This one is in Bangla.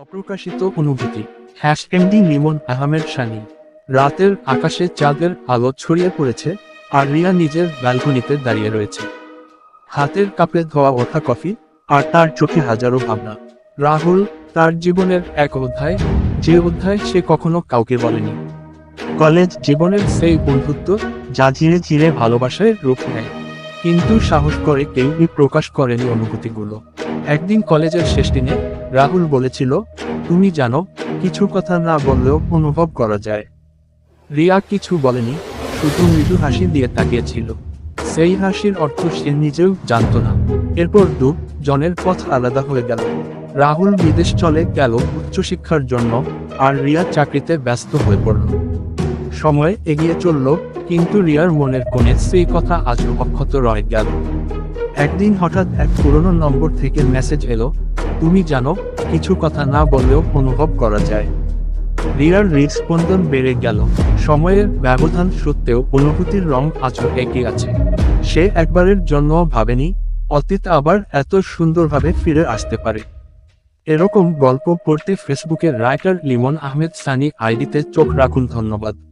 অপ্রকাশিত অনুভূতি। Hash MD Limon Ahmed Sunny. রাতের আকাশে চাঁদের আলো ছড়িয়ে পড়েছে, আর রিয়া নিজের ব্যালকনিতে দাঁড়িয়ে রয়েছে। হাতের কাপে ধোয়া ওঠা কফি, আর তার চোখে হাজারো ভাবনা। রাহুল, তার জীবনের এক অধ্যায়, যে অধ্যায় সে কখনো কাউকে বলেনি। কলেজ জীবনের সেই বন্ধুত্ব, যা ধীরে ধীরে ভালোবাসায় রূপ নেয়। কিন্তু সাহস করে কেউই প্রকাশ করেনি অনুভূতিগুলো। একদিন কলেজের শেষ দিনে রাহুল বলেছিল, তুমি জানো, কিছু কথা না বললেও অনুভব করা যায়। রিয়া কিছু বলেনি, শুধু মৃদু হাসি দিয়ে তাকিয়েছিল। সেই হাসির অর্থ সে নিজেও জানতো না। এরপর দু, জনের পথ আলাদা হয়ে গেল। রাহুল বিদেশ চলে গেল উচ্চশিক্ষার জন্য, আর রিয়া চাকরিতে ব্যস্ত হয়ে পড়ল। সময় এগিয়ে চলল, কিন্তু রিয়ার মনের কোণে সেই কথা আজও অক্ষত রয়ে গেল। একদিন হঠাৎ এক পুরনো নম্বর থেকে মেসেজ এলো তুমি জানো, কিছু কথা না বললেও অনুভব করা যায়। রিয়ার হৃদস্পন্দন বেড়ে গেল। সময়ের ব্যবধান সত্ত্বেও অনুভূতির রং আজও একই আছে। সে একবারের জন্য ভাবেনি, অতীত আবার এত সুন্দরভাবে ফিরে আসতে পারে। এরকম গল্প পড়তে ফেসবুকে রাইটার লিমন আহমেদ সানি আইডিতে চোখ রাখুন ধন্যবাদ।